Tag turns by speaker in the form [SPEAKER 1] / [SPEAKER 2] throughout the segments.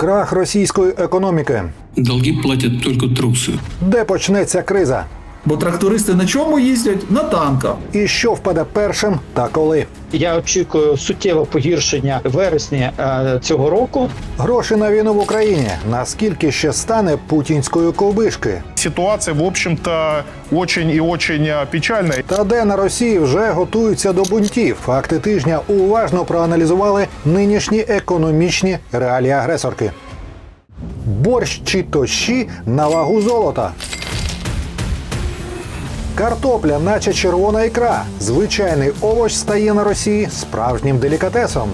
[SPEAKER 1] Крах російської економіки.
[SPEAKER 2] Долги платять только труси.
[SPEAKER 1] Де почнеться криза?
[SPEAKER 3] Бо трактористи на чому їздять? На танках.
[SPEAKER 1] І що впаде першим та коли?
[SPEAKER 4] Я очікую суттєве погіршення в вересні е, цього року.
[SPEAKER 1] Гроші на війну в Україні. Наскільки ще стане путінської ковбишки?
[SPEAKER 5] Ситуация, в общем-то, очень и очень э, печальная.
[SPEAKER 1] Та де на Росії вже готуються до бунтів. Факти тижня уважно проаналізували нинішні економічні реалії агресорки. Борщ чи тощі на вагу золота. Картопля, наче червона ікра. Звичайний овоч стає на Росії справжнім делікатесом.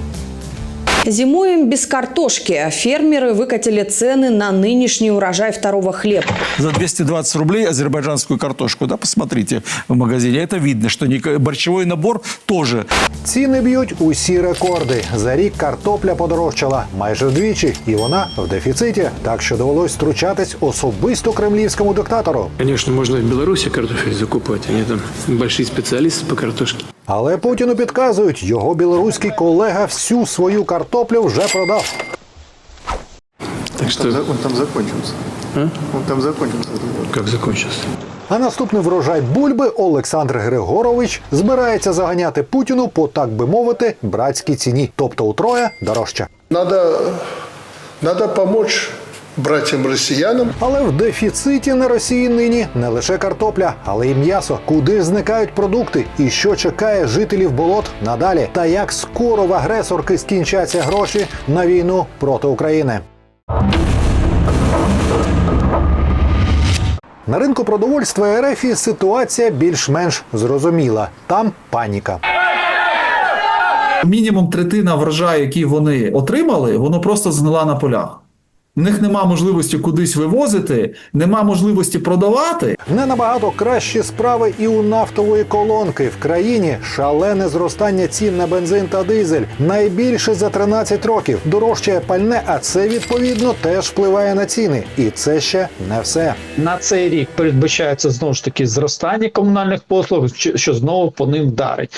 [SPEAKER 6] Зимуем без картошки. Фермеры выкатили цены на нынешний урожай второго хлеба.
[SPEAKER 7] за 220 рублей азербайджанскую картошку, да, посмотрите в магазине. Это видно, что не- борщевой набор тоже.
[SPEAKER 1] Ціни б'ють усі рекорди. За рік картопля подорожчала майже вдвічі, і вона в дефіциті. Так що довелось втручатись особисто кремлівському диктатору.
[SPEAKER 8] Конечно, можно в Беларуси картофель закупать. Они там большие специалисты по картошке.
[SPEAKER 1] Але Путіну підказують, його білоруський колега всю свою картоплю вже продав.
[SPEAKER 8] Так что,
[SPEAKER 9] Он там закончился. Он там закончился.
[SPEAKER 8] как закончился?
[SPEAKER 1] А наступний врожай бульби Олександр Григорович збирається заганяти Путіну по так би мовити братській ціні, тобто утроє дорожче.
[SPEAKER 10] Надо, надо помочь братьям-россиянам.
[SPEAKER 1] Але в дефіциті на Росії нині не лише картопля, але й м'ясо. Куди ж зникають продукти? І що чекає жителів болот надалі? Та як скоро в агресорки скінчаться гроші на війну проти України? На ринку продовольства РФ ситуація більш-менш зрозуміла. Там паніка.
[SPEAKER 3] Мінімум третина врожаю, який вони отримали, воно просто згнила на полях. В них нема можливості кудись вивозити, нема можливості продавати.
[SPEAKER 1] Не набагато кращі справи і у нафтової колонки в країні шалене зростання цін на бензин та дизель найбільше за 13 років. Дорожчає пальне, а це відповідно теж впливає на ціни. І це ще не все.
[SPEAKER 4] На цей рік передбачається знову ж таки зростання комунальних послуг, що що знову по ним вдарить.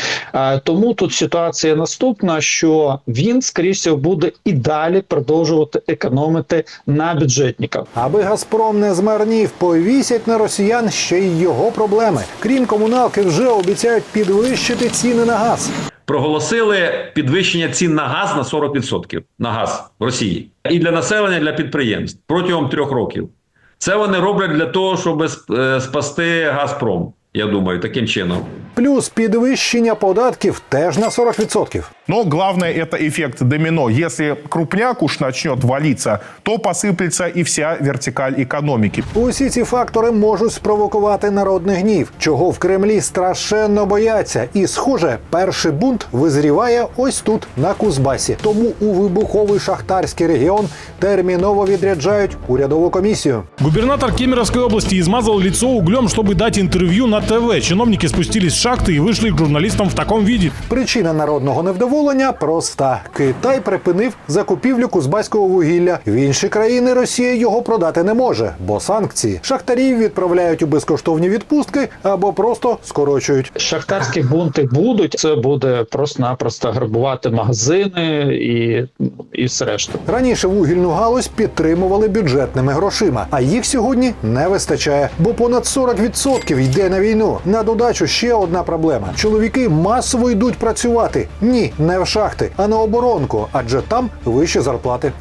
[SPEAKER 4] Тому тут ситуація наступна: що він, скоріш всього, буде і далі продовжувати економити на бюджетниках.
[SPEAKER 1] Аби Газпром не змарнів, повісять на росіян ще й його проблеми. Крім комуналки, вже обіцяють підвищити ціни на газ.
[SPEAKER 11] проголосили підвищення цін на газ на 40% на газ в Росії і для населення, і для підприємств протягом трьох років. Це вони роблять для того, щоб е, спасти Газпром. Я думаю, таким чином.
[SPEAKER 1] Плюс підвищення податків теж на 40%.
[SPEAKER 5] Но главное это эффект домино. Если крупняк уж начнет валиться, то посыплется и вся вертикаль экономики.
[SPEAKER 1] Усі ці фактори можуть спровокувати народний гнів, чого в Кремлі страшенно бояться. І, схоже, перший бунт визріває ось тут, на Кузбасі. Тому у вибуховий шахтарський регіон терміново відряджають урядову комісію.
[SPEAKER 12] Губернатор Кемеровской области измазал лицо углем, чтобы дать интервью на ТВ. Чиновники спустились с шахты и вышли к журналистам в таком виде.
[SPEAKER 1] Причина народного невдоволення проста: Китай припинив закупівлю кузбаського вугілля. В інші країни Росія його продати не може, бо санкції шахтарів відправляють у безкоштовні відпустки або просто скорочують.
[SPEAKER 4] Шахтарські бунти будуть. Це буде просто-напросто грабувати магазини і, і все решту.
[SPEAKER 1] Раніше вугільну галузь підтримували бюджетними грошима, а їх сьогодні не вистачає, бо понад 40% йде на війну. На додачу ще одна проблема: чоловіки масово йдуть працювати. Ні, не в шахти, а на оборонку, адже там вищі зарплати.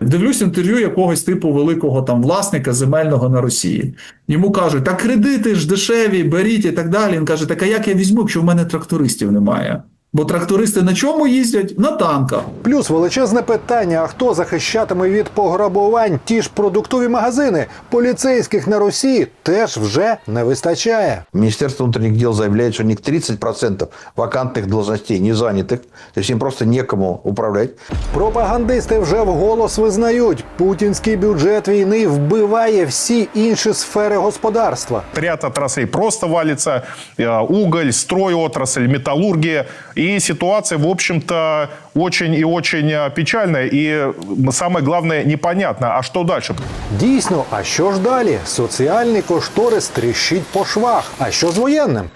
[SPEAKER 3] Дивлюсь інтерв'ю якогось типу великого там власника земельного на Росії. Йому кажуть, та кредити ж дешеві, беріть і так далі. Він каже: так а як я візьму, якщо в мене трактористів немає? Бо трактористи на чому їздять? На танках.
[SPEAKER 1] Плюс величезне питання: а хто захищатиме від пограбувань ті ж продуктові магазини? Поліцейських на Росії теж вже не вистачає.
[SPEAKER 9] Министерство внутренних дел заявляет, что у них 30% вакантных должностей не занятых. То есть им просто некому управлять.
[SPEAKER 1] Пропагандисти вже вголос визнають, путінський бюджет війни вбиває всі інші сфери господарства.
[SPEAKER 5] Ряд отраслей просто валится. э, Уголь, стройотрасль, металлургия. И ситуация, в общем-то, очень и очень э, печальная. И самое главное, непонятно, а что дальше?
[SPEAKER 1] Дійсно, а що ж далі? Соціальний кошторис тріщить по швах. А що з воєнним?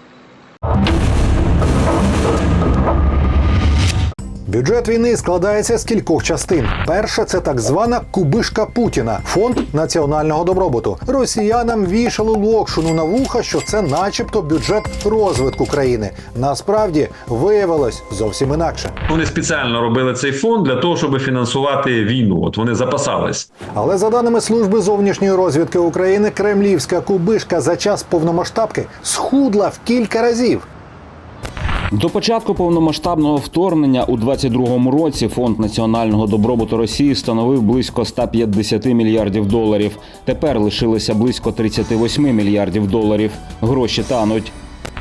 [SPEAKER 1] Бюджет війни складається з кількох частин. Перша це так звана кубишка Путіна, фонд національного добробуту. Росіянам вішали локшину на вуха, що це, начебто, бюджет розвитку країни. Насправді виявилось зовсім інакше.
[SPEAKER 11] Вони спеціально робили цей фонд для того, щоб фінансувати війну. От вони запасались.
[SPEAKER 1] Але за даними служби зовнішньої розвідки України, кремлівська кубишка за час повномасштабки схудла в кілька разів.
[SPEAKER 13] До початку повномасштабного вторгнення у 22-му році фонд національного добробуту Росії становив близько 150 мільярдів доларів. Тепер лишилося близько 38 мільярдів доларів. Гроші тануть.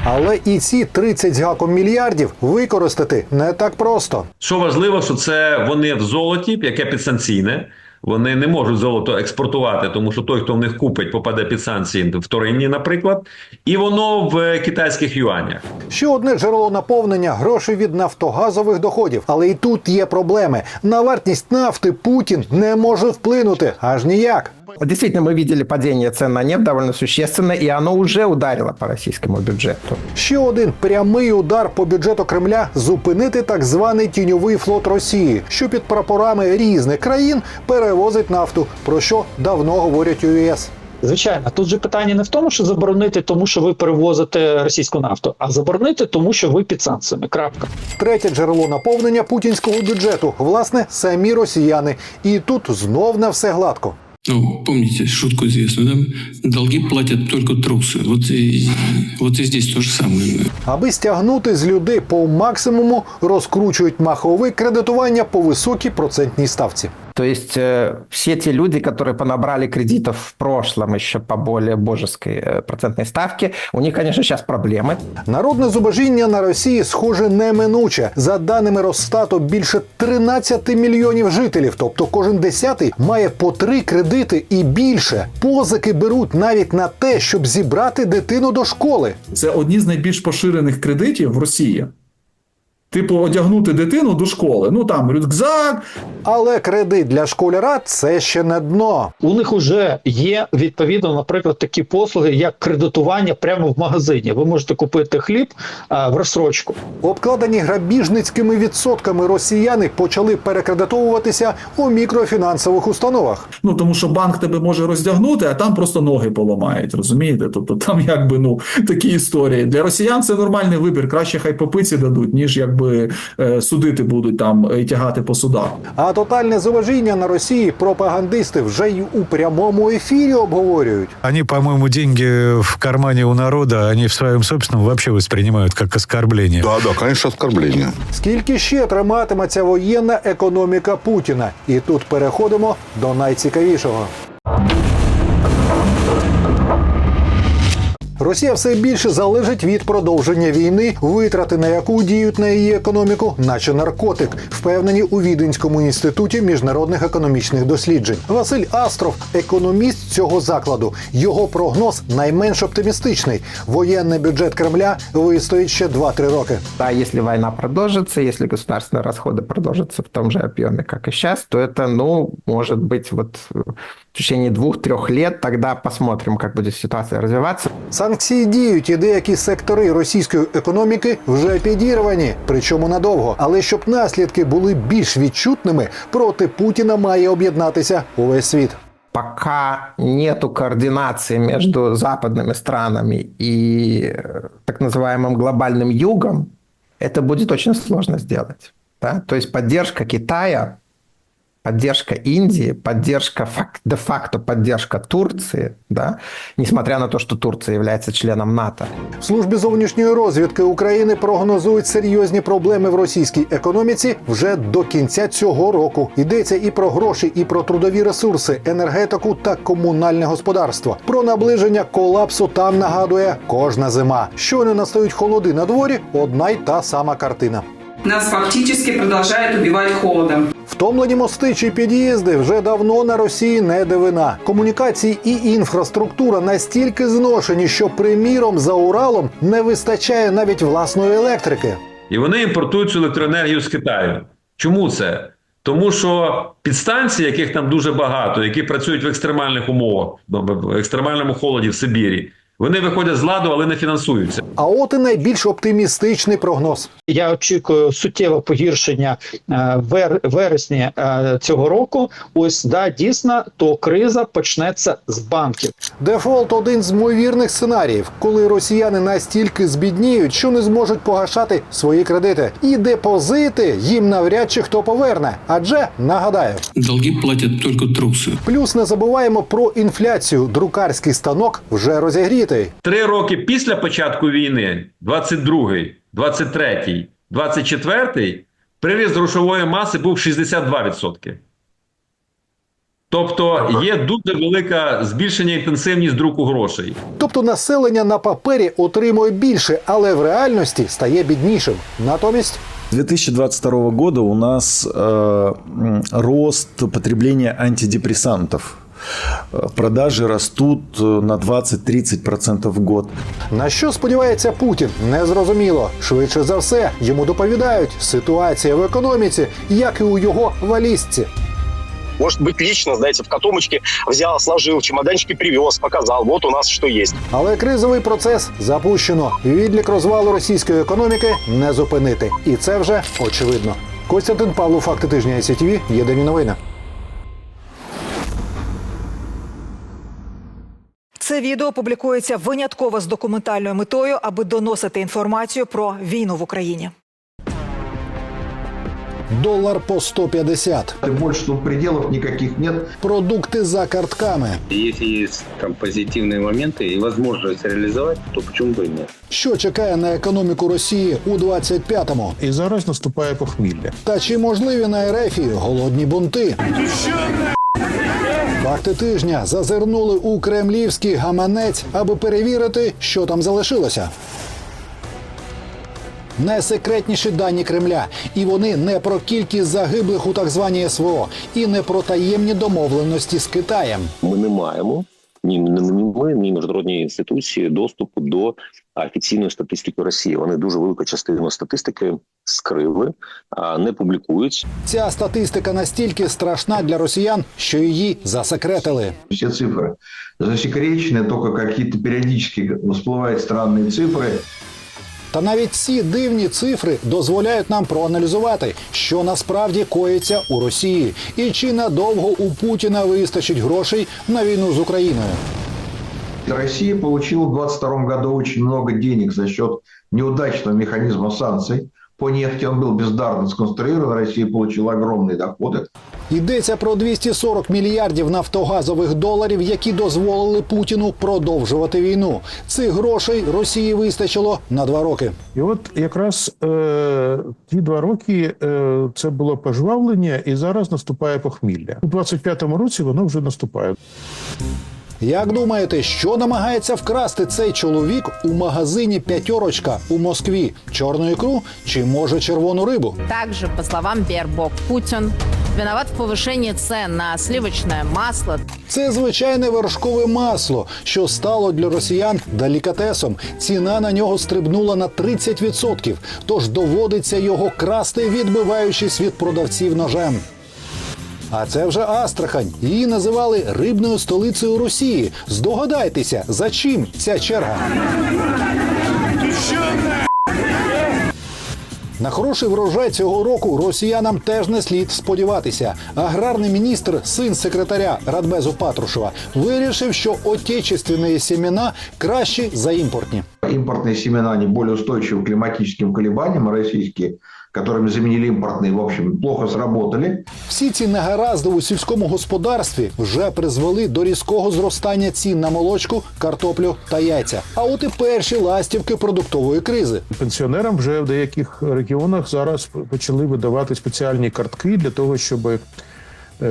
[SPEAKER 1] Але і ці 30 з гаком мільярдів використати не так просто.
[SPEAKER 11] Що важливо, що це вони в золоті, яке підсанкційне. Вони не можуть золото експортувати, тому що той, хто в них купить, попаде під санкції вторинні, наприклад, і воно в китайських юанях.
[SPEAKER 1] Ще одне джерело наповнення грошей від нафтогазових доходів. Але і тут є проблеми. На вартість нафти Путін не може вплинути аж ніяк.
[SPEAKER 14] Действительно, мы видели падение цен на нефть довольно существенное, и оно уже ударило по российскому бюджету.
[SPEAKER 1] Ще один прямий удар по бюджету Кремля зупинити так званий тіньовий флот Росії, що під прапорами різних країн перевозить нафту, про що давно говорять у ЄС.
[SPEAKER 4] Звичайно, тут же питання не в тому, що заборонити, тому що ви перевозите російську нафту, а заборонити, тому що ви під санкціями. Крапка.
[SPEAKER 1] Третє джерело наповнення путінського бюджету, власне, самі росіяни. І тут знов на все гладко.
[SPEAKER 2] Ну, помните шутку известную, да? Долги платят только трусы. Вот и, вот и здесь то же самое.
[SPEAKER 1] Аби стягнути з людей по максимуму, розкручують махове кредитування по високій процентній ставці.
[SPEAKER 14] То есть э, все те люди, которые понабрали кредитов в прошлом еще по более божеской э, процентной ставке, у них, конечно, сейчас проблемы.
[SPEAKER 1] Народне зубожіння на Росії схоже неминуче. За даними Росстату, більше 13 мільйонів жителів, тобто кожен десятий має по три кредити і більше. Позики беруть навіть на те, щоб зібрати дитину до школи.
[SPEAKER 3] Це одні з найбільш поширених кредитів в Росії. Типу, одягнути дитину до школи. Ну там рюкзак,
[SPEAKER 1] Але кредит для школяра це ще не дно.
[SPEAKER 4] У них вже є відповідно, наприклад, такі послуги, як кредитування прямо в магазині. Ви можете купити хліб а, в розсрочку.
[SPEAKER 1] Обкладені грабіжницькими відсотками росіяни почали перекредитовуватися у мікрофінансових установах.
[SPEAKER 3] ну тому що банк тебе може роздягнути, а там просто ноги поламають. Розумієте? Тобто там якби ну такі історії. Для росіян це нормальний вибір. Краще хай по пиці дадуть, ніж якби е, судити будуть там і тягати по судах.
[SPEAKER 1] А тотальне зуважіння на Росії пропагандисти вже й у прямому ефірі обговорюють.
[SPEAKER 12] Они, по-моему, деньги в кармане у народа, они в своем собственном вообще воспринимают как оскорбление.
[SPEAKER 9] Да, да, конечно, оскорбление.
[SPEAKER 1] Скільки ще триматиметься воєнна економіка Путіна? І тут переходимо до найцікавішого. Росія все більше залежить від продовження війни, витрати на яку діють на її економіку, наче наркотик, впевнені у Віденському інституті міжнародних економічних досліджень. Василь Астров, економіст цього закладу. Його прогноз найменш оптимістичний. Воєнний бюджет Кремля вистоїть ще 2-3 роки.
[SPEAKER 14] Да, если война продолжится, если государственные расходы продолжатся в том же объеме, как и сейчас, то это, ну, может быть, вот э, в течение двух-трех лет, тогда посмотрим, как будет ситуация развиваться.
[SPEAKER 1] Санкції діють, і деякі сектори російської економіки вже підірвані, причому надовго. Але щоб наслідки були більш відчутними, проти Путіна має об'єднатися увесь світ.
[SPEAKER 14] Пока нету координации между западными странами и э, так называемым глобальным югом, это будет очень сложно сделать. Да? То есть поддержка Китая, поддержка Индии, поддержка фак- де-факто поддержка Турции, да? несмотря на то, что Турция является членом НАТО.
[SPEAKER 1] В службі зовнішньої розвідки України прогнозують серйозні проблеми в російській економіці вже до кінця цього року. Йдеться і про гроші, і про трудові ресурси, енергетику та комунальне господарство. Про наближення колапсу там нагадує кожна зима. Щойно настають холоди на дворі, одна й та сама картина.
[SPEAKER 15] Нас фактически продолжает убивать холодом.
[SPEAKER 1] Втомлені мости чи під'їзди вже давно на Росії не дивина. Комунікації і інфраструктура настільки зношені, що приміром за Уралом не вистачає навіть власної електрики.
[SPEAKER 11] І вони імпортують цю електроенергію з Китаю. Чому це? Тому що підстанції, яких там дуже багато, які працюють в екстремальних умовах, в екстремальному холоді в Сибірі, Вони виходять з ладу, але не фінансуються.
[SPEAKER 1] А от і найбільш оптимістичний прогноз.
[SPEAKER 4] Я очікую суттєве погіршення е, вер, вересні е, цього року. Ось да, дійсно, то криза почнеться з банків.
[SPEAKER 1] Дефолт один з ймовірних сценаріїв, коли росіяни настільки збідніють, що не зможуть погашати свої кредити. І депозити їм навряд чи хто поверне. Адже нагадаю,
[SPEAKER 2] Долги платят только трусы.
[SPEAKER 1] плюс не забуваємо про інфляцію. Друкарський станок вже розігрітий.
[SPEAKER 11] Три роки після початку війни, 22-й, 23-й, 24-й, приріст грошової маси був 62%. Тобто є дуже велика збільшення інтенсивність друку грошей.
[SPEAKER 1] Тобто населення на папері отримує більше, але в реальності стає біднішим. Натомість
[SPEAKER 16] 2022 года у нас э, рост потребления антидепрессантов. Э, Продажи растут э, на 20-30% в год.
[SPEAKER 1] на що сподівається Путін, незрозуміло. Швидше за все йому доповідають ситуація в економіці, як і у його валізці.
[SPEAKER 17] Может быть, лично, знаете, в котомочке взял, сложил, чемоданчики привез, показал, вот у нас что есть.
[SPEAKER 1] Але кризовий процес запущено. Відлік розвалу російської економіки не зупинити. І це вже очевидно. Костянтин Павлов, факти тижня СІТВ, єдині новини.
[SPEAKER 18] Це відео публікується винятково з документальною метою, аби доносити інформацію про війну в Україні.
[SPEAKER 1] Долар по 150.
[SPEAKER 9] Больше тут пределов никаких нет.
[SPEAKER 1] Продукти за картками.
[SPEAKER 19] Если есть там позитивные моменты и возможность реализовать, то почему бы и нет?
[SPEAKER 1] Що чекає на економіку Росії у 25-му?
[SPEAKER 12] І зараз наступає похмілля.
[SPEAKER 1] Та чи можливі на Ерефії голодні бунти? Факти тижня зазирнули у кремлівський гаманець, аби перевірити, що там залишилося. Найсекретніші дані Кремля, і вони не про кількість загиблих у так званій СВО, і не про таємні домовленості з Китаєм.
[SPEAKER 19] Ми не маємо ні, ні, ні ми, ні міжнародні інституції доступу до офіційної статистики Росії. Вони дуже велику частину статистики скрили, а не публікують.
[SPEAKER 1] Ця статистика настільки страшна для росіян, що її засекретили.
[SPEAKER 9] Все цифры засекречены, только какие-то периодически всплывают странные цифры.
[SPEAKER 1] Та навіть ці дивні цифри дозволяють нам проаналізувати, що насправді коїться у Росії, і чи надовго у Путіна вистачить грошей на війну з Україною.
[SPEAKER 9] Россия получила в 2022 году очень много денег за счет неудачного механизма санкций По нефти он был бездарно сконструирован, Россия получила огромные доходы.
[SPEAKER 1] Йдеться про 240 мільярдів нафтогазових доларів, які дозволили Путіну продовжувати війну. Цих грошей Росії вистачило на два роки.
[SPEAKER 12] І от якраз е, ті два роки е, це було пожвавлення, і зараз наступає похмілля. У 25-му році воно вже наступає.
[SPEAKER 1] Як думаєте, що намагається вкрасти цей чоловік у магазині П'ятерочка у Москві? Чорну ікру чи може червону рибу?
[SPEAKER 20] Также, по словам Бербок, Путин виноват в повышении цен на сливочное масло.
[SPEAKER 1] Це звичайне вершкове масло, що стало для росіян делікатесом. Ціна на нього стрибнула на 30%, тож доводиться його красти, відбиваючись від продавців ножем. А це вже Астрахань. Її називали рибною столицею Росії. Здогадайтеся, за чим ця черга? На хороший врожай цього року росіянам теж не слід сподіватися. Аграрний міністр, син секретаря Радбезу Патрушева, вирішив, що отечественні семена кращі за імпортні.
[SPEAKER 9] Импортные семена, они более устойчивы к климатическим колебаниям, а российские, которыми заменили импортные, в общем, плохо сработали.
[SPEAKER 1] Всі ці негаразди у сільському господарстві вже призвели до різкого зростання цін на молочку, картоплю та яйця. А от і перші ластівки продуктової кризи.
[SPEAKER 12] Пенсіонерам вже в деяких регіонах зараз почали видавати спеціальні картки для того, щоб е,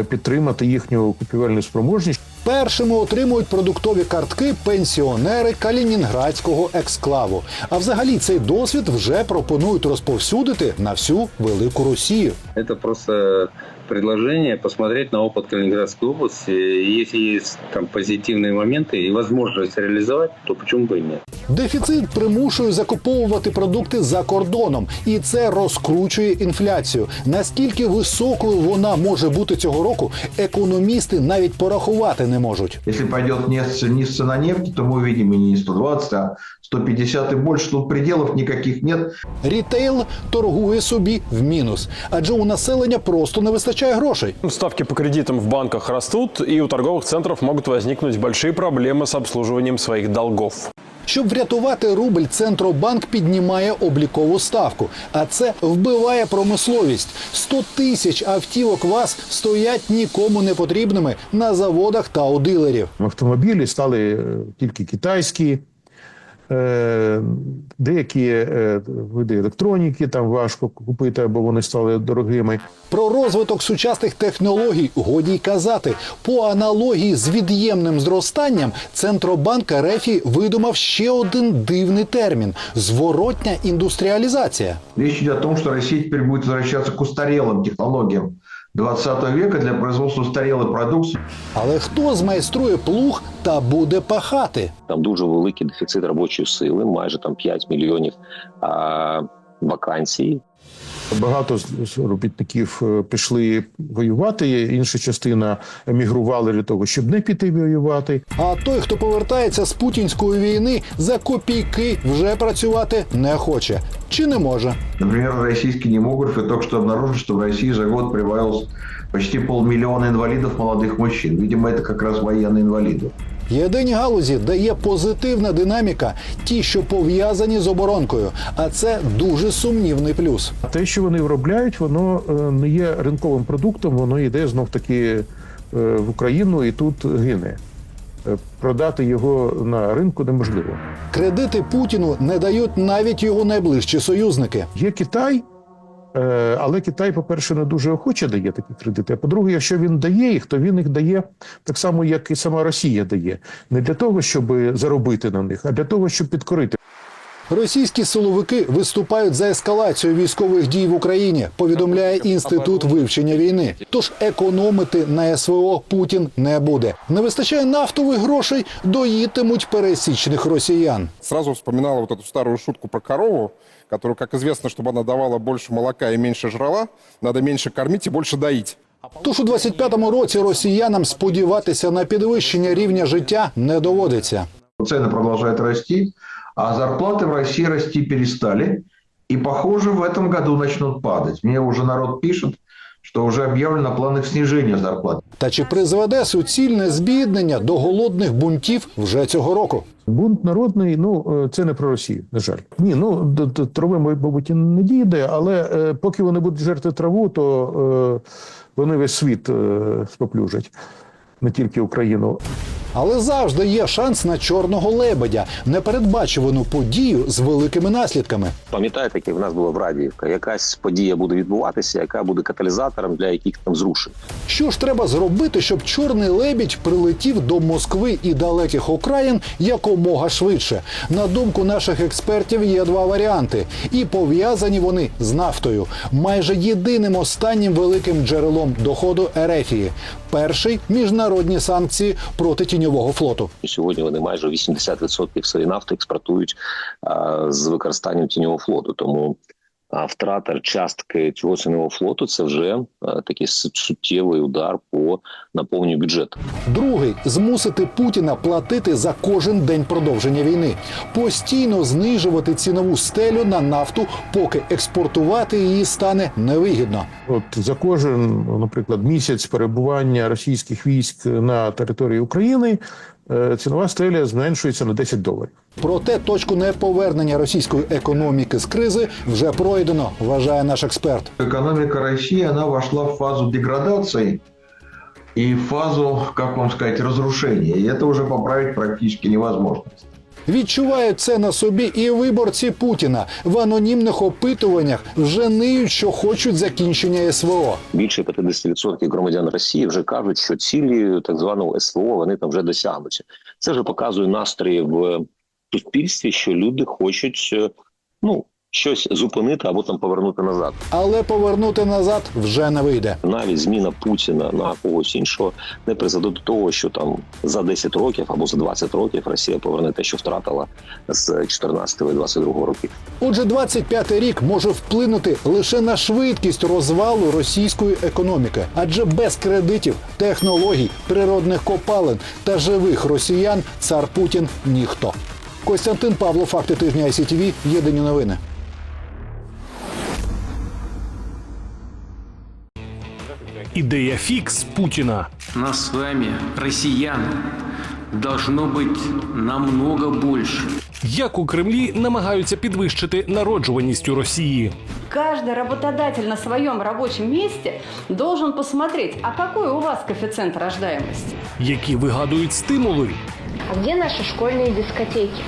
[SPEAKER 12] підтримати їхню купівельну спроможність.
[SPEAKER 1] Першими отримують продуктові картки пенсіонери калінінградського ексклаву. А взагалі цей досвід вже пропонують розповсюдити на всю велику Росію.
[SPEAKER 19] Це просто
[SPEAKER 21] предложение посмотреть на опыт Калининградской области. И Если есть там позитивные моменты и возможность реализовать, то почему бы и нет?
[SPEAKER 1] Дефіцит примушує закуповувати продукти за кордоном, і це розкручує інфляцію. Наскільки високою вона може бути цього року, економісти навіть порахувати не можуть.
[SPEAKER 9] Если пойдет низ, низ цена нефти, то мы увидим и не 120, а 150 и больше. Тут пределов никаких нет.
[SPEAKER 1] Рітейл торгує собі в мінус, адже у населення просто не вистачає грошей.
[SPEAKER 22] Ставки по кредитам в банках растут, и у торговых центров могут возникнуть большие проблемы с обслуживанием своих долгов.
[SPEAKER 1] Щоб врятувати рубль, центробанк піднімає облікову ставку, а це вбиває промисловість. 100 тисяч автівок ВАЗ стоять нікому не потрібними на заводах та у дилерів.
[SPEAKER 12] Автомобілі стали е, тільки китайські, деякі е, види електроніки там важко купити, або вони стали дорогими.
[SPEAKER 1] Про розвиток сучасних технологій годі й казати. По аналогії з від'ємним зростанням Центробанк РФ видумав ще один дивний термін зворотня індустріалізація.
[SPEAKER 9] Речь идет о том, что Россия теперь будет возвращаться к устарелым технологиям 20 века для производства старілої продукції.
[SPEAKER 1] Але хто змайструє плуг та буде пахати?
[SPEAKER 19] Там дуже великий дефіцит робочої сили, майже там 5 мільйонів а, вакансій.
[SPEAKER 12] Багато з з робітників е, пішли воювати, інша частина емігрували для того, щоб не піти воювати.
[SPEAKER 1] А той, хто повертається з путінської війни, за копійки вже працювати не хоче чи не може.
[SPEAKER 9] Например, российские демографы только что обнаружили, что в России за год прибавилось почти полмиллиона инвалидов молодых мужчин. Видимо, это как раз военные инвалиды.
[SPEAKER 1] Єдині галузі, де є позитивна динаміка, ті, що пов'язані з оборонкою. А це дуже сумнівний плюс.
[SPEAKER 12] А те, що вони виробляють, воно е, не є ринковим продуктом, воно йде знов таки е, в Україну і тут гине. Е, Продати його на ринку неможливо.
[SPEAKER 1] Кредити Путіну не дають навіть його найближчі союзники.
[SPEAKER 12] Є Китай, але Китай, по-перше, не дуже охоче дає такі кредити. А по-друге, якщо він дає їх, то він їх дає так само, як і сама Росія дає. Не для того, щоб заробити на них, а для того, щоб підкорити.
[SPEAKER 1] Російські силовики виступають за ескалацію військових дій в Україні. Повідомляє інститут вивчення війни. Тож економити на СВО Путін не буде. Не вистачає нафтових грошей, доїтимуть пересічних росіян.
[SPEAKER 23] Сразу вспоминала вот эту старую шутку про корову, которую, как известно, чтобы она давала больше молока и меньше жрала, надо меньше кормить и больше доить.
[SPEAKER 1] Тож у 25-му році росіянам сподіватися на підвищення рівня життя не доводиться.
[SPEAKER 9] Цены продолжают расти, а зарплаты в России расти перестали. И, похоже, в этом году начнут падать. Мне уже народ пишет, что уже объявлено о планах снижения зарплат.
[SPEAKER 1] Та чи призведе суцільне збіднення до голодних бунтів вже цього року?
[SPEAKER 12] Бунт народний, ну е, це не про Росію, на жаль. Ні, ну до, трави, мабуть, не дійде, але е, поки вони будуть жерти траву, то е, вони весь світ е, споплюжать, не тільки Україну.
[SPEAKER 1] Але завжди є шанс на чорного лебедя, непередбачувану подію з великими наслідками.
[SPEAKER 19] Пам'ятаєте, як в нас була в Радіївка? Якась подія буде відбуватися, яка буде каталізатором для яких там зрушень.
[SPEAKER 1] Що ж треба зробити, щоб чорний лебідь прилетів до Москви і далеких окраїн якомога швидше? На думку наших експертів, є два варіанти, і пов'язані вони з нафтою, майже єдиним останнім великим джерелом доходу Ерефії. Перший міжнародні санкції проти тіньового флоту.
[SPEAKER 19] Сьогодні вони майже 80% своєї нафти експортують а, з використанням тіньового флоту. Тому втрата частки цього тіньового флоту це вже такий суттєвий удар по наповненню бюджету.
[SPEAKER 1] Другий змусити Путіна платити за кожен день продовження війни, постійно знижувати цінову стелю на нафту, поки експортувати її стане невигідно.
[SPEAKER 12] От за кожен, наприклад, місяць перебування російських військ на території України е, цінова стеля зменшується на 10 доларів.
[SPEAKER 1] Проте точку неповернення російської економіки з кризи вже пройдено, вважає наш експерт.
[SPEAKER 9] Економіка Росії вона вошла в фазу деградації і в фазу, як вам сказати, розрушення. І це вже поправити практично невозможно.
[SPEAKER 1] Відчувають це на собі і виборці Путіна в анонімних опитуваннях вже ниють, що хочуть закінчення СВО.
[SPEAKER 19] Більше 50% громадян Росії вже кажуть, що цілі так званого СВО вони там вже досягнуться. Це вже показує настрої в суспільстві, що люди хочуть е, ну щось зупинити або там повернути назад.
[SPEAKER 1] Але повернути назад вже не вийде.
[SPEAKER 19] Навіть зміна Путіна на когось іншого не призведе до того, що там за 10 років або за 20 років Росія поверне те, що втратила з 14 і 22 років.
[SPEAKER 1] Отже, 25-й рік може вплинути лише на швидкість розвалу російської економіки, адже без кредитів, технологій, природних копалин та живих росіян цар Путін ніхто. Костянтин Павло, факти тижня ICTV, єдині новини.
[SPEAKER 24] Идея фикс Путина.
[SPEAKER 25] Нас с вами, россиян, должно быть намного больше.
[SPEAKER 24] Як у Кремлі намагаються підвищити народжуваність у Росії.
[SPEAKER 26] Каждый работодатель на своем рабочем месте должен посмотреть, а какой у вас коэффициент рождаемости.
[SPEAKER 24] які вигадують стимули,
[SPEAKER 26] А где наши школьные дискотеки?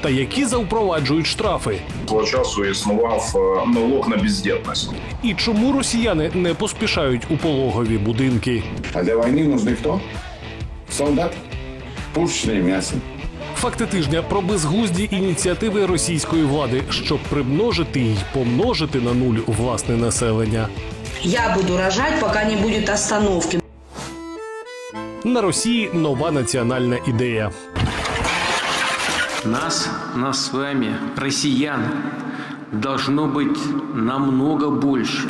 [SPEAKER 24] Та які завпроваджують штрафи.
[SPEAKER 27] Свого часу існував е, налог на бездітність.
[SPEAKER 24] І чому росіяни не поспішають у пологові будинки?
[SPEAKER 28] А для войны нужны кто? Солдат? Пушечное мясо.
[SPEAKER 24] Факти тижня про безглузді ініціативи російської влади, щоб примножити й помножити на нуль власне населення.
[SPEAKER 29] Я буду рожать, пока не будет остановки.
[SPEAKER 24] На Росії нова національна ідея.
[SPEAKER 25] Нас, нас с вами, россиян, должно быть намного больше.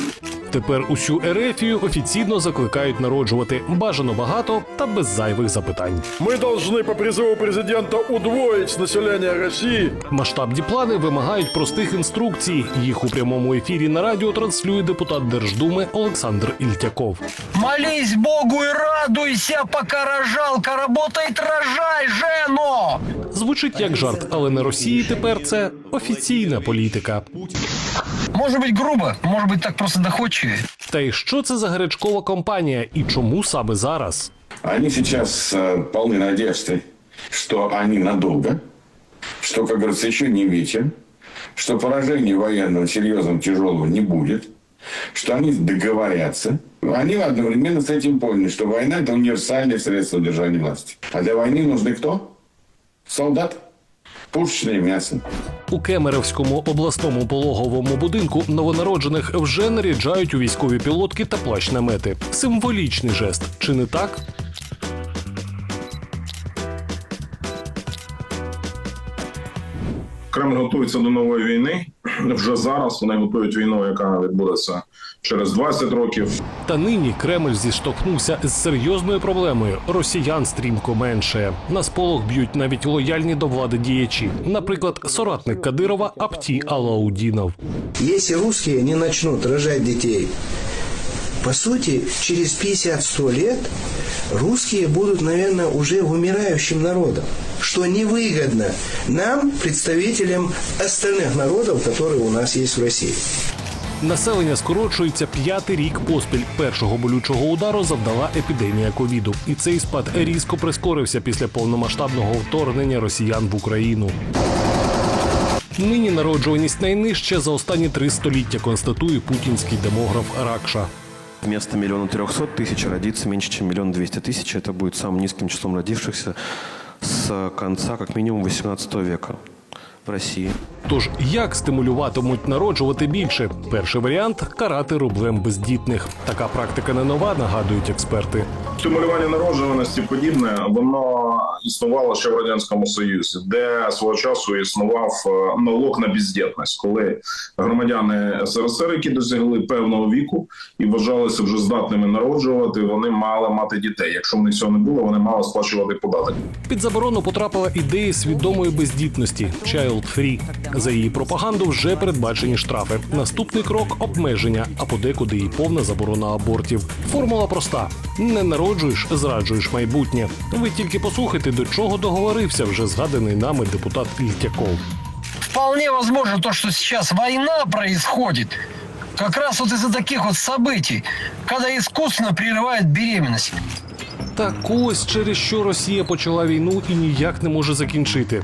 [SPEAKER 24] Тепер усю Ерефію офіційно закликають народжувати бажано багато та без зайвих запитань.
[SPEAKER 30] Мы должны по призыву президента удвоить население России.
[SPEAKER 24] Масштабні плани вимагають простих інструкцій. Їх у прямому ефірі на радіо транслює депутат Держдуми Олександр Ільтяков.
[SPEAKER 31] Молись Богу и радуйся, пока рожалка работает, рожай, жено!
[SPEAKER 24] Звучить як жарт, але на Росії тепер це офіційна політика.
[SPEAKER 31] Может быть грубо, может быть так просто доходчивее.
[SPEAKER 24] Та й що це за гарячкова компанія і чому саме зараз?
[SPEAKER 28] Они сейчас э, полны надежды, что они надолго, что, как говорится, еще не вечер, что поражения военного серьезного, тяжелого не будет, что они договорятся. Они одновременно с этим поняли, что война – это универсальное средство держания власти. А для войны нужны кто? Солдат? Пушечное мясо.
[SPEAKER 24] У Кемерівському обласному пологовому будинку новонароджених вже наряджають у військові пілотки та плащ-намети. Символічний жест, чи не так?
[SPEAKER 27] Кремль готується до нової війни. Вже зараз вони готують війну, яка відбудеться через 20 років.
[SPEAKER 24] Та нині Кремль зіштовхнувся з серйозною проблемою. Росіян стрімко менше. На сполох б'ють навіть лояльні до влади діячі. Наприклад, соратник Кадирова Апті Алаудінов.
[SPEAKER 32] Если русские не начнут рожать детей, по сути, через 50-100 лет русские будут, наверное, уже вымирающим народом, что невыгодно нам, представителям остальных народов, которые у нас есть в России.
[SPEAKER 24] Населення скорочується п'ятий рік поспіль. Першого болючого удару завдала епідемія ковіду, і цей спад різко прискорився після повномасштабного вторгнення росіян в Україну. Нині народжуваність найнижча за останні три століття, констатує путінський демограф Ракша.
[SPEAKER 33] Вместо миллиона трехсот тысяч родится меньше, чем миллион двести тысяч. Это будет самым низким числом родившихся с конца как минимум 18 века в России.
[SPEAKER 24] Тож як стимулюватимуть народжувати більше? Перший варіант карати рублем бездітних. Така практика не нова, нагадують експерти.
[SPEAKER 27] Стимулювання народжуваності подібне воно існувало ще в радянському союзі, де свого часу існував е, налог на бездітність, коли громадяни СРСР, які досягли певного віку і вважалися вже здатними народжувати, вони мали мати дітей. Якщо в них цього не було, вони мали сплачувати податок.
[SPEAKER 24] Під заборону потрапила ідея свідомої бездітності Child Free. За її пропаганду вже передбачені штрафи. Наступний крок обмеження, а подекуди і повна заборона абортів. Формула проста: не народжуєш, зраджуєш майбутнє. Ви тільки послухайте, до чого договорився вже згаданий нами депутат Ільтяков.
[SPEAKER 31] Вполне возможно то, что сейчас война происходит, как раз вот из-за таких вот событий, когда искусственно прерывают беременность.
[SPEAKER 24] Так ось через що Росія почала війну і ніяк не може закінчити.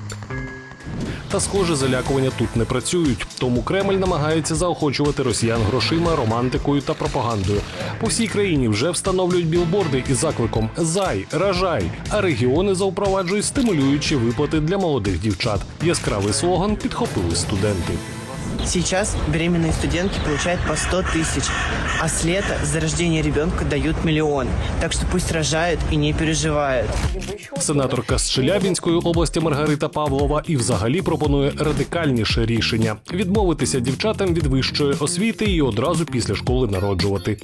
[SPEAKER 24] Та схоже, залякування тут не працюють, тому Кремль намагається заохочувати росіян грошима, романтикою та пропагандою. По всій країні вже встановлюють білборди із закликом Зай, ражай, а регіони заупроваджують стимулюючі виплати для молодих дівчат. Яскравий слоган підхопили студенти.
[SPEAKER 34] Сейчас беременные студентки получают по 100 тысяч, а с лета за рождение ребенка дают миллион. Так что пусть рожают и не переживают.
[SPEAKER 24] Сенаторка з Челябінської області Маргарита Павлова і взагалі пропонує радикальніше рішення відмовитися дівчатам від вищої освіти і одразу після школи народжувати.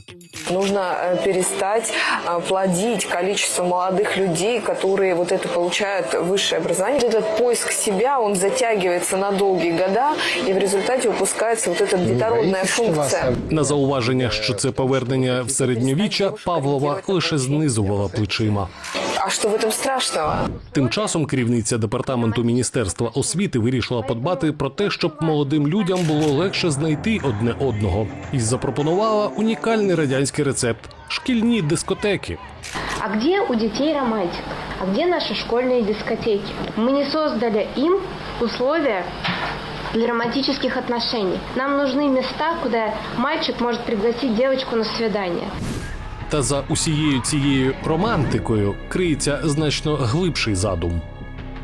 [SPEAKER 35] Нужно э, перестать э, плодить количество молодых людей, которые вот это получают высшее образование. Вот этот поиск себя, он затягивается на долгие года, и в результате упускается вот эта детородная функция.
[SPEAKER 24] На зауваження, що це повернення в середньовіччя, Павлова лише знизувала плечима.
[SPEAKER 35] А что в этом страшного?
[SPEAKER 24] Тим часом керівниця департаменту міністерства освіти вирішила подбати про те, щоб молодим людям було легше знайти одне одного, і запропонувала унікальний радянський рецепт шкільні дискотеки.
[SPEAKER 36] А где у детей романтика? А где наши школьные дискотеки? Мы не создали им условия для романтических отношений. Нам нужны места, куда мальчик может пригласить девочку на свидание.
[SPEAKER 24] Та за усією цією романтикою криється значно глибший задум.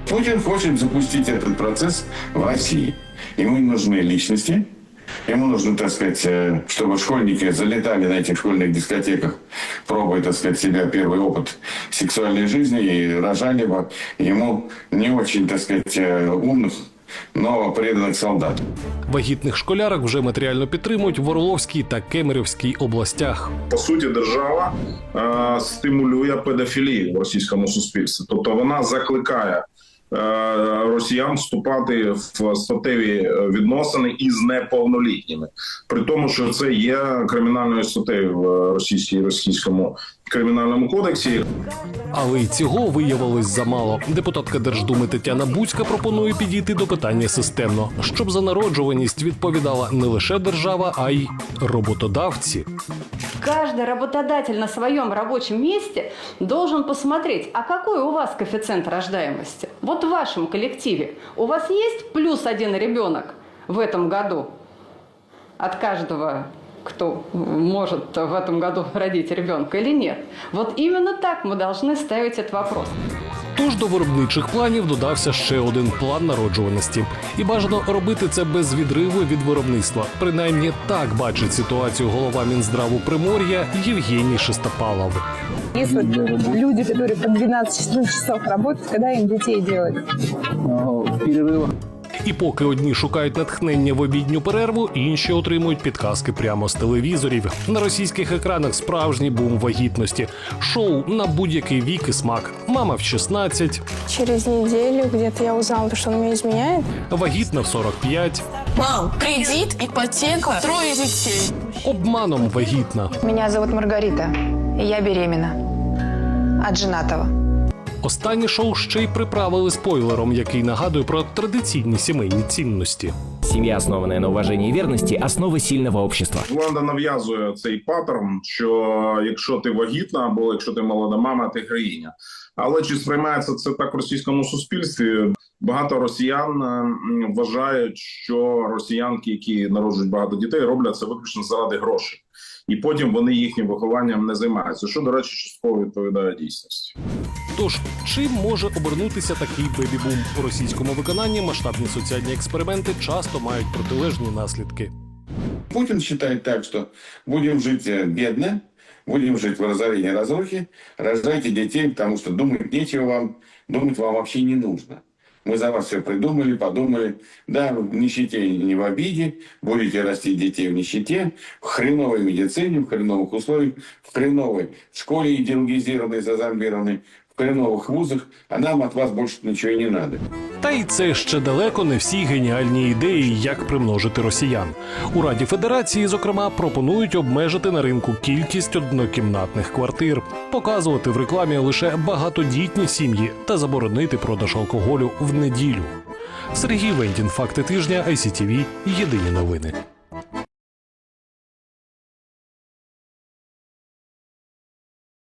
[SPEAKER 28] Путин хочет запустить этот процесс в России. Ему нужны личности, ему нужно, так сказать, э, чтобы школьники залетали на этих школьных дискотеках, пробуя, так сказать, себя первый опыт сексуальной жизни и рожали бы ему не очень, так сказать, э, умных, но преданных солдат.
[SPEAKER 24] Вагітних школярок вже матеріально підтримують в Орловській та Кемерівській областях.
[SPEAKER 27] По суті, держава е, стимулює педофілію в російському суспільстві, тобто вона закликає. Е, Росіян вступати в статеві відносини із неповнолітніми, при тому, що це є кримінальною статтею в російській російському кримінальному кодексі.
[SPEAKER 24] Але й цього виявилось замало. Депутатка Держдуми Тетяна Буцька пропонує підійти до питання системно, щоб за народжуваність відповідала не лише держава, а й роботодавці.
[SPEAKER 26] Каждый работодатель на своем рабочем месте должен посмотреть, а какой у вас коэффициент рождаемости? Вот в вашем коллективе. У вас есть плюс один ребенок в этом году от каждого, кто может в этом году родить ребенка или нет? Вот именно так мы должны ставить этот вопрос.
[SPEAKER 24] Тож до виробничих планів додався ще один план народжуваності, і бажано робити це без відриву від виробництва. Принаймні так бачить ситуацію голова Мінздраву Примор'я Євгеній Шестопалов.
[SPEAKER 37] Есть вот люди, которые по 12 часов работают, когда им детей делать?
[SPEAKER 24] В переривах. І поки одні шукають натхнення в обідню перерву, інші отримують підказки прямо з телевізорів. На російських екранах справжній бум вагітності. Шоу на будь-який вік і смак. Мама в 16,
[SPEAKER 37] Через неделю где-то я узнала, что он меня изменяет.
[SPEAKER 24] вагітна в 45,
[SPEAKER 37] Мам, кредит, ипотека, трое детей.
[SPEAKER 24] обманом вагітна.
[SPEAKER 37] Меня зовут Маргарита, я беременна. От женатого.
[SPEAKER 24] Останнє шоу ще й приправили спойлером, який нагадує про традиційні сімейні цінності.
[SPEAKER 38] Семья, основанная на уважении и верности, основа сильного общества.
[SPEAKER 27] Влада нав'язує цей паттерн, що якщо ти вагітна або якщо ти молода мама, ти героїня. Але чи сприймається це так в російському суспільстві? Багато росіян е, вважають, що росіянки, які народжують багато дітей, роблять це виключно заради грошей, і потім вони їхнім вихованням не займаються. Що до речі, частково відповідає дійсності.
[SPEAKER 24] Тож, чим може обернутися такий бебі-бум у російському виконанні? Масштабні соціальні експерименти часто мають протилежні наслідки.
[SPEAKER 28] Путин считает так, что будем жить э, бедно, будем жить в разорении разрухи, рождайте детей, потому что думать нечего вам, думать вам вообще не нужно. Мы за вас все придумали, подумали. Да, в нищете не в обиде, будете растить детей в нищете, в хреновой медицине, в хреновых условиях, в хреновой школе идеологизированной, зазомбированной, хреновых вузах, а нам от вас больше ничего не надо.
[SPEAKER 24] Та й це ще далеко не всі геніальні ідеї, як примножити росіян. У Раді Федерації, зокрема, пропонують обмежити на ринку кількість однокімнатних квартир, показувати в рекламі лише багатодітні сім'ї та заборонити продаж алкоголю в неділю. Сергій Вендін, факти тижня, ICTV, Єдині новини.